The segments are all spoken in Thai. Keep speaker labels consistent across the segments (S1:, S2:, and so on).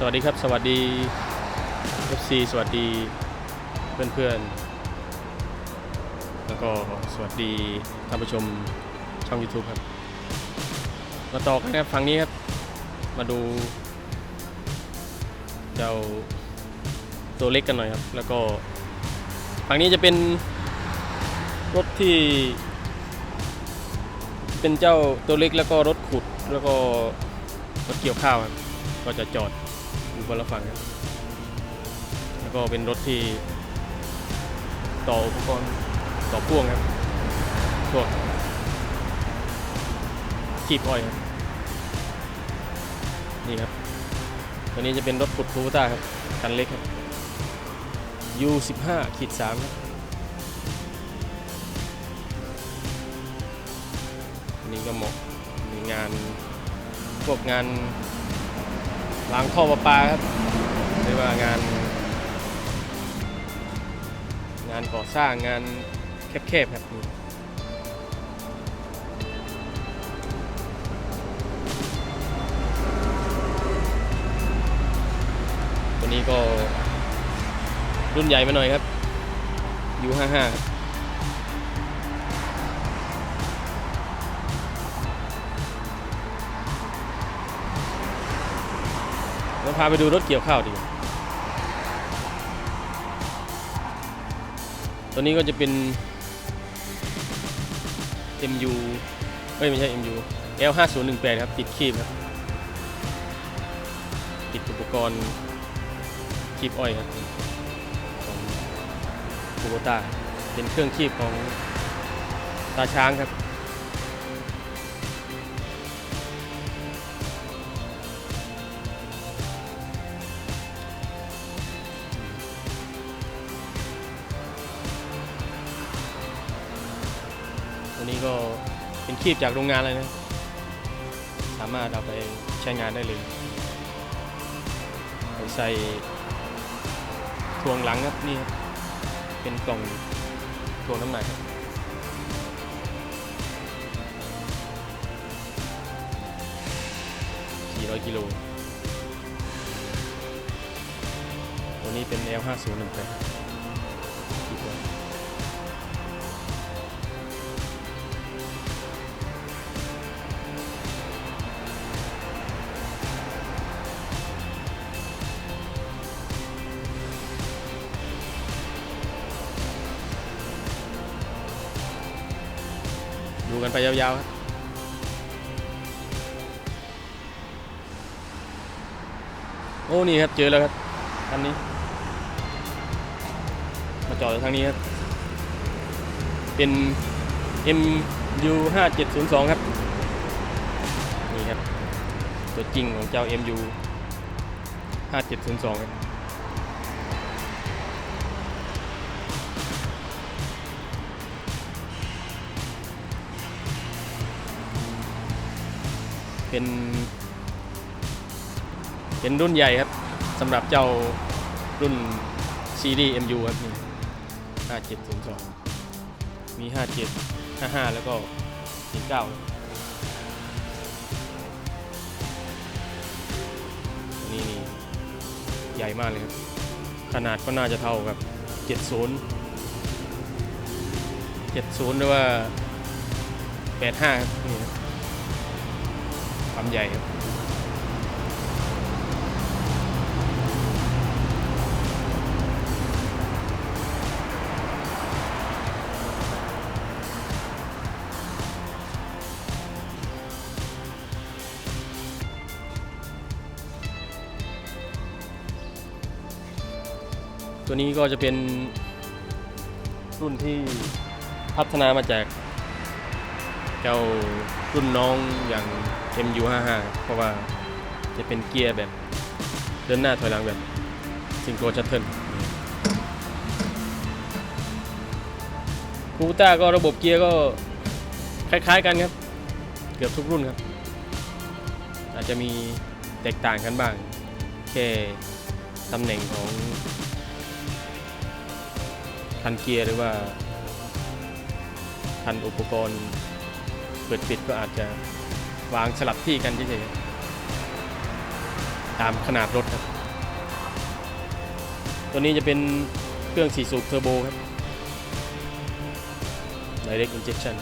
S1: สวัสดีครับ สวัสดี FC สวัสดีเพื่อนๆ แล้วก็สวัสดีท่านผู้ชมช่อง YouTube ครับ มาต่อกันครับฝั่งนี้ครับ มาดู เจ้าตัวเล็กกันหน่อยครับ แล้วก็ฝั่งนี้จะเป็นรถที่ เป็นเจ้าตัวเล็กแล้วก็รถขุดแล้วก็รถเกี่ยวข้าวครับก็จะจอด อยู่คนละฝั่งครับแล้วก็เป็นรถที่ต่ออุปกรณ์ต่อพ่วงครับพวกขีบอ้อยครับนี่ครับ ตัวนี้จะเป็นรถขุดคูต้าครับคันเล็กครับ U15 ขีด3ครับนี่ก็เหมาะมีงานพวกงาน ล้างท่อประปาครับหรือว่างาน งานก่อสร้างงานแคบๆครับนี่ตัวนี้ก็รุ่นใหญ่มาหน่อยครับ U55 ครับ พาไปดูรถเกี่ยวข้าวดีตัวนี้ก็จะเป็น MU เอ้ยไม่ใช่ MU L5018 ครับ ติดคีบครับ ติดอุปกรณ์คีบอ้อยครับของคูโบต้าเป็นเครื่องคีบของตาช้างครับ บจากโรงงานเลยนะ สามารถเอาไปใช้งานได้เลย ใส่ทวงหลังครับนี่เป็นกล่องทวงน้ำหนักครับ400กิโลตัวนี้เป็น L5018 คีบไว้ ยาวๆครับโอ้นี่ครับเจอแล้วครับคันนี้ มาจอดทางนี้ครับ เป็น MU 5702 ครับ นี่ครับ ตัวจริงของเจ้า MU 5702 ครับ เป็น เป็นรุ่นใหญ่ครับสำหรับเจ้ารุ่น CD MU ครับนี่5702 มี 57 55 แล้วก็ 49นนี้นี่ใหญ่มากเลยครับ ขนาดก็น่าจะเท่ากับ 70 70 หรือว่า 85ครับนี่ครับ ความใหญ่ครับตัวนี้ก็จะเป็นรุ่นที่พัฒนามาจากเจ้ารุ่นน้องอย่าง MU55 เพราะว่าจะเป็นเกียร์แบบเดินหน้าถอยหลังแบบซิงโครชัตเทิลคูต้าก็ระบบเกียร์ก็คล้ายๆกันครับ เกือบทุกรุ่นครับ อาจจะมีแตกต่างกันบ้าง แค่ตำแหน่งของคันเกียร์หรือว่าคันอุปกรณ์เปิดปิดก็อาจจะ วางสลับที่กันเฉยๆตามขนาดรถครับ ตัวนี้จะเป็นเครื่องสี่สูบเทอร์โบครับ direct injection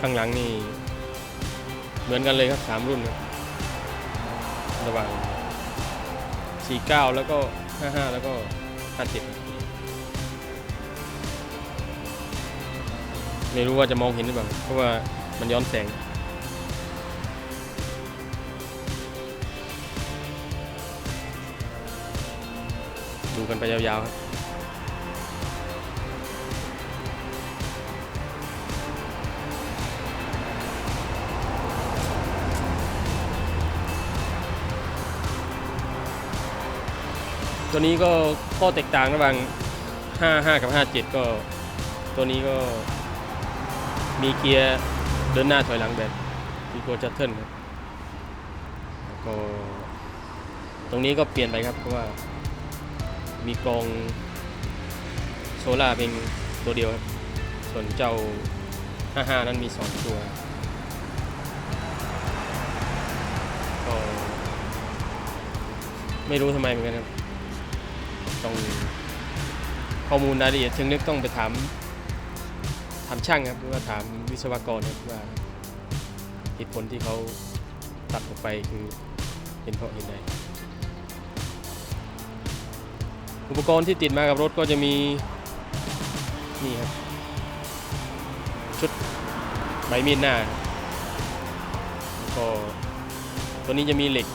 S1: ข้างหลังนี่เหมือนกันเลยครับสามรุ่นครับระหว่าง 49 แล้วก็ 55 แล้วก็ 57 ไม่รู้ว่าจะมองเห็นหรือเปล่า เพราะว่ามันย้อนแสง ดูกันไปยาวๆครับ ตัวนี้ก็ข้อแตกต่างระหว่าง 55 กับ 57 ก็ ตัวนี้ก็มีเกียร์เดินหน้าถอยหลังแบบมีโกจัตเทิลครับก็ ตรงนี้ก็เปลี่ยนไปครับเพราะว่ามีกรองโซล่าร์เป็นตัวเดียวครับส่วนเจ้า 55 นั้นมี 2 ตัวก็ไม่รู้ทำไมเหมือนกันครับ ต้องข้อมูลรายละเอียดเชิงลึกต้องไปถามถามช่างครับหรือว่าถามวิศวกรครับว่าเหตุผลที่เขาตัดออกไปคือเป็นเพราะเหตุใดอุปกรณ์ที่ติดมากับรถก็จะมีนี่ครับ ชุดใบมีดหน้าก็ตัวนี้จะมีเหล็ก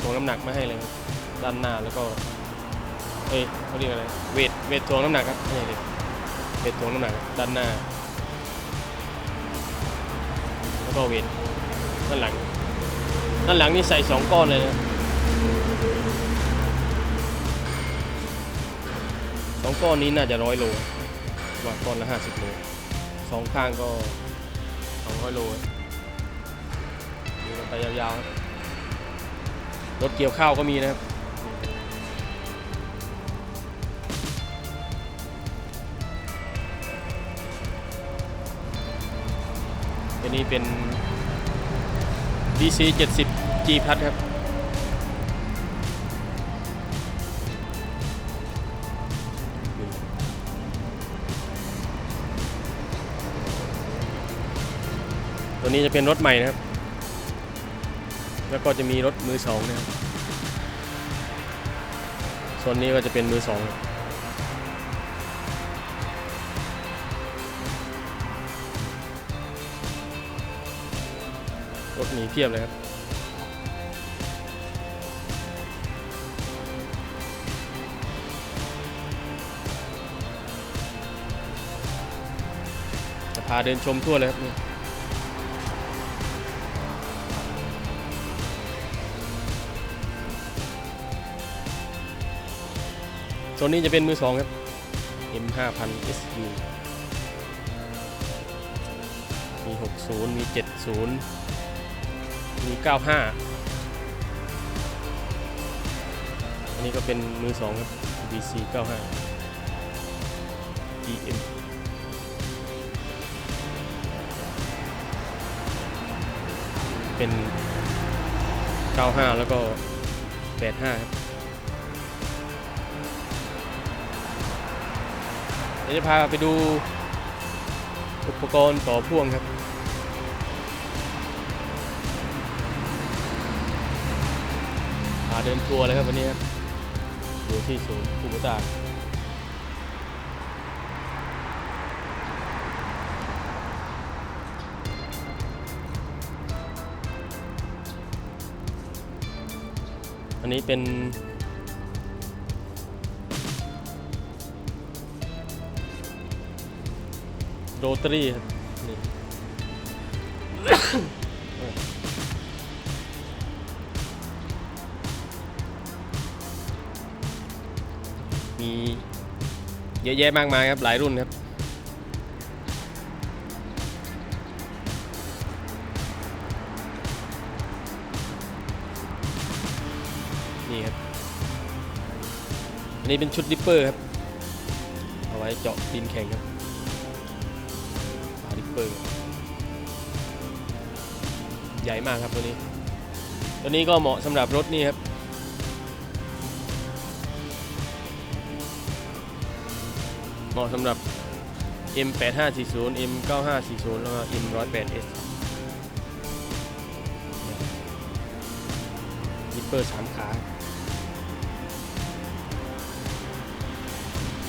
S1: ถ่วงน้ำหนักมาให้เลยครับด้านหน้าแล้วก็ เอ้ยเขาเรียกอะไร เวท เวทถ่วงน้ำหนักครับไม่ใช่เด็กเวทถ่วงน้ำหนักครับด้านหน้า แล้วก็เวทด้านหลัง ด้านหลังนี่ใส่สองก้อนเลยนะสองก้อนนี้น่าจะร้อยโลว่าก้อนละห้าสิบโลสองข้างก็สองร้อยโลดูกันไปยาวๆ รถเกี่ยวข้าวก็มีนะครับ นี้เป็น DC 70 G พัดครับ ตัวนี้จะเป็นรถใหม่นะครับ แล้วก็จะมีรถมือสองนะครับ ส่วนนี้ก็จะเป็นมือสองร รถหนีเพียบเลยครับจะพาเดินชมทั่วเลยครับนี่โซนนี้จะเป็นมือสองครับ M5000 SU มี 60 มี 70 มี95 อันนี้ก็เป็นมือสองครับ BC 95 GM เป็น 95 แล้วก็ 85 ครับเดี๋ยวจะพาไปดูอุปกรณ์ต่อพ่วงครับ เดินทัวร์เลยครับวันนี้ครับอยู่ที่ศูนย์คูโบตาอันนี้เป็น โรตรีครับ มีเยอะแยะมากมายครับหลายรุ่นครับ นี่ครับ อันนี้เป็นชุดดิปเปอร์ครับ เอาไว้เจาะดินแข็งครับดิปเปอร์ ใหญ่มากครับตัวนี้ ตัวนี้ก็เหมาะสำหรับรถนี่ครับ เหมาะสำหรับ M8540 M9540 แล้วก็ M108S ดิปเปอร์สามขา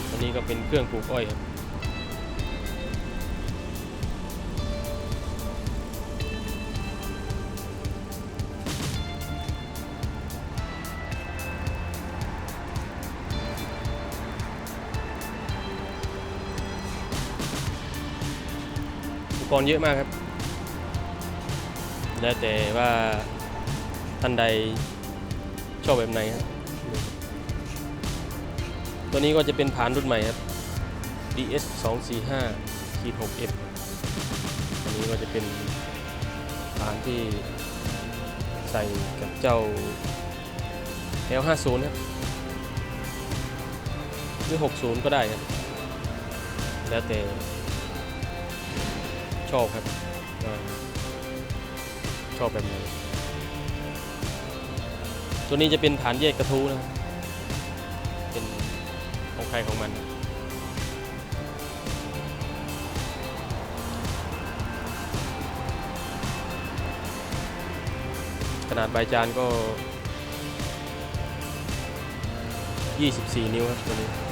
S1: อันนี้ก็เป็นเครื่องปลูกอ้อยครับ รณ์เยอะมากครับ แล้วแต่ว่าท่านใดชอบแบบไหนครับ ตัวนี้ก็จะเป็นผานรุ่นใหม่ครับ DS 2 4 5ขีด6 F อันนี้ก็จะเป็นผานที่ใส่กับเจ้า L50 ครับหรือ 60 ก็ได้ครับ แล้วแต่ ชอบครับ ชอบแบบไหนตัวนี้จะเป็นฐานแยกกระทู้นะเป็นของใครของมันขนาดใบจานก็ 24 นิ้วครับตัวนี้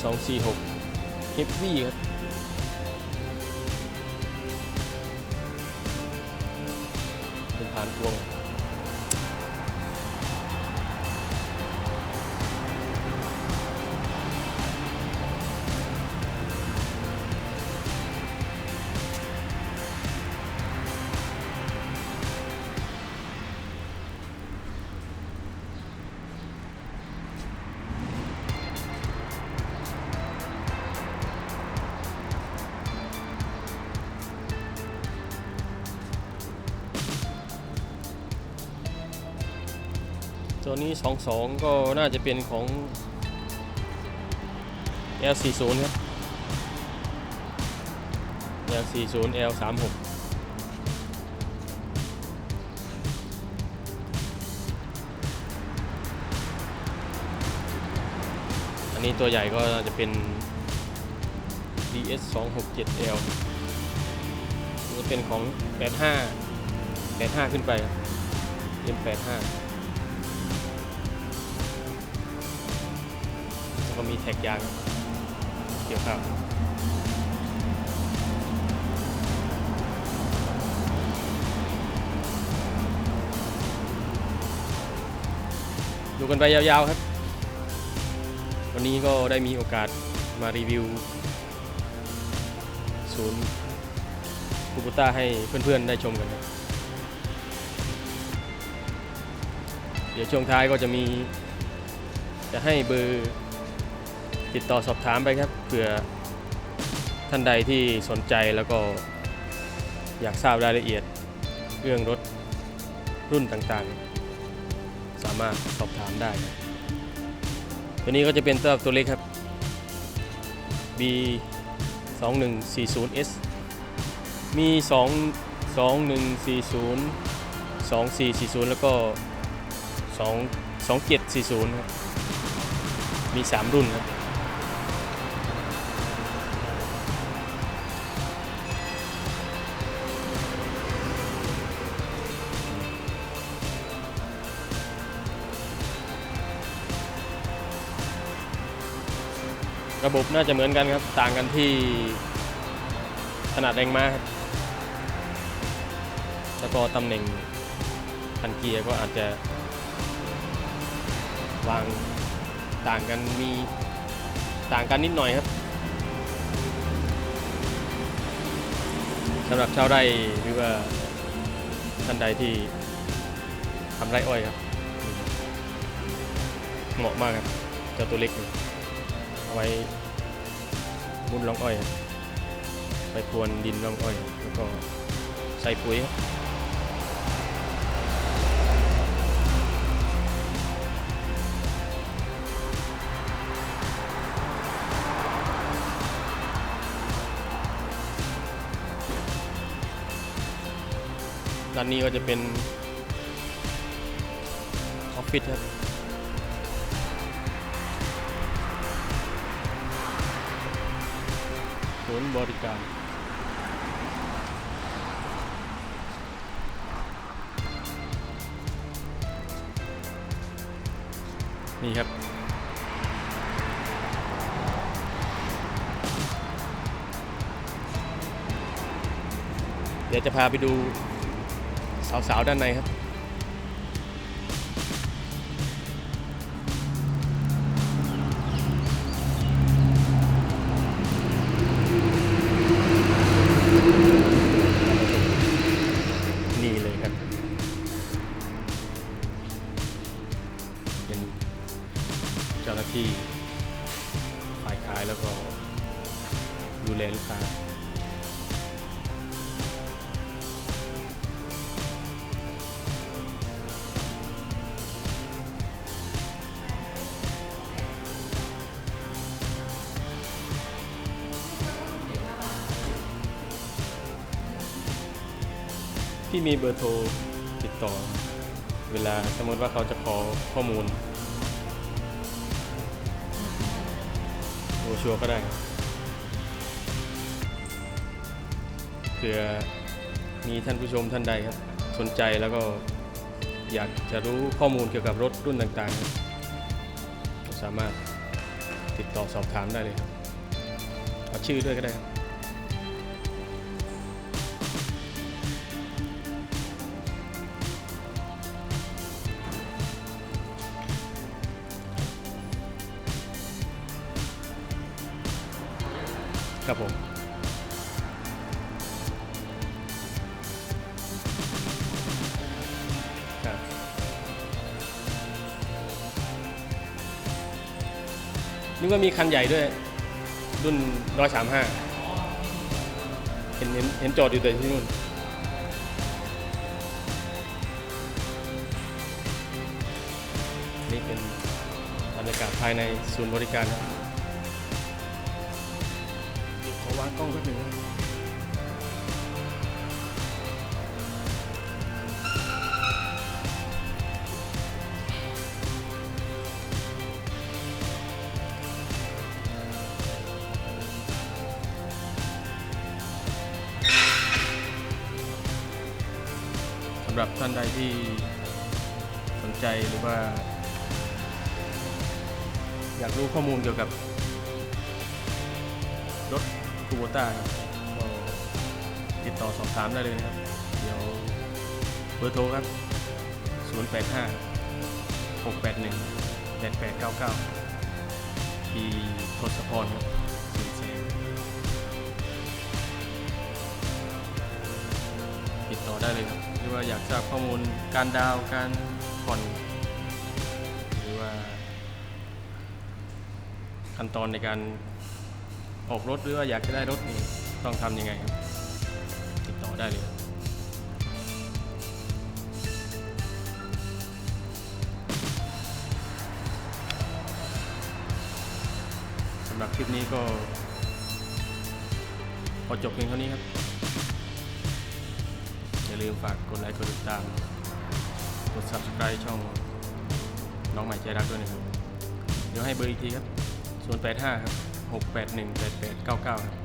S1: 7246 เฮฟวี่ครับ เป็นฐานพวง นี้ 22 ก็น่าจะเป็นของ L40 ครับ L40 L36 อันนี้ตัวใหญ่ก็จะเป็น DS 267L จะเป็นของ 85 85 ขึ้นไป M85 มีแท็กยางเกี่ยวข้าวดูกันไปยาวๆครับ วันนี้ก็ได้มีโอกาสมารีวิว ศูนย์คูบูต้าให้เพื่อนๆได้ชมกันครับ เดี๋ยวช่วงท้ายก็จะมี จะให้เบอร์ ติดต่อสอบถามไปครับเผื่อท่านใดที่สนใจแล้วก็อยากทราบรายละเอียดเรื่องรถรุ่นต่างๆ สามารถสอบถามได้ ตัวนี้ก็จะเป็นตัวตัวเล็กครับ B 2 1 4 0 S มี 2 2 1 4 0 2 4 4 0 แล้วก็ 2 2 7 4 0 ครับ มี 3 รุ่นครับ ระบบน่าจะเหมือนกันครับ ต่างกันที่ขนาดแรงม้าครับแล้วก็ตำแหน่งคันเกียร์ก็อาจจะ วางต่างกันมีต่างกันนิดหน่อยครับสำหรับชาวไร่หรือว่าท่านใดที่ทำไร่อ้อยครับ เหมาะมากครับเจ้าตัวเล็กนี่ เอาไว้มุนร่องอ้อยไปพรวนดินรองอ้อย แล้วก็ใส่ปุ๋ยครับด้านนี้ก็จะเป็นออฟฟิศครับ บริการ นี่ครับ เดี๋ยวจะพาไปดูสาวๆ ด้านในครับ ที่มีเบอร์โทรติดต่อ เวลาสมมติว่าเขาจะขอข้อมูลโอชัวก็ได้เผื่อมีท่านผู้ชมท่านใดครับ สนใจแล้วก็อยากจะรู้ข้อมูลเกี่ยวกับรถรุ่นต่างๆ สามารถติดต่อสอบถามได้เลยครับเอาชื่อด้วยก็ได้ครับ ครับผมครับนึกว่ามีคันใหญ่ด้วย รุ่นร้อยสามห้าเห็นเห็นเห็นจอดอยู่แต่ที่นู่นนี่เป็นบรรยากาศภายในศูนย์บริการครับากล้องแป๊บหนึงนะสำหรับท่านใดที่สนใจหรือว่า อยากรู้ข้อมูลเกี่ยวกับรถ คูโบต้าก็ติดต่อสอบถามได้เลยนะครับ เดี๋ยวเบอร์โทรครับ 085 681 8899ที่ทศพรครับติดต่อได้เลยครับหรือว่าอยากทราบข้อมูลการดาวน์การผ่อนหรือว่าขั้นตอนในการ ออกรถหรือว่าอยากจะได้รถนี่ต้องทำยังไงครับ ติดต่อได้เลยสำหรับคลิปนี้ก็พอจบเพียงเท่านี้ครับ อย่าลืมฝากกดไลค์กดติดตาม กด subscribe ช่องน้องใหม่ใจรักด้วยนะครับ เดี๋ยวให้เบอร์อีกทีครับ 085 ครับ 681 8899ครับ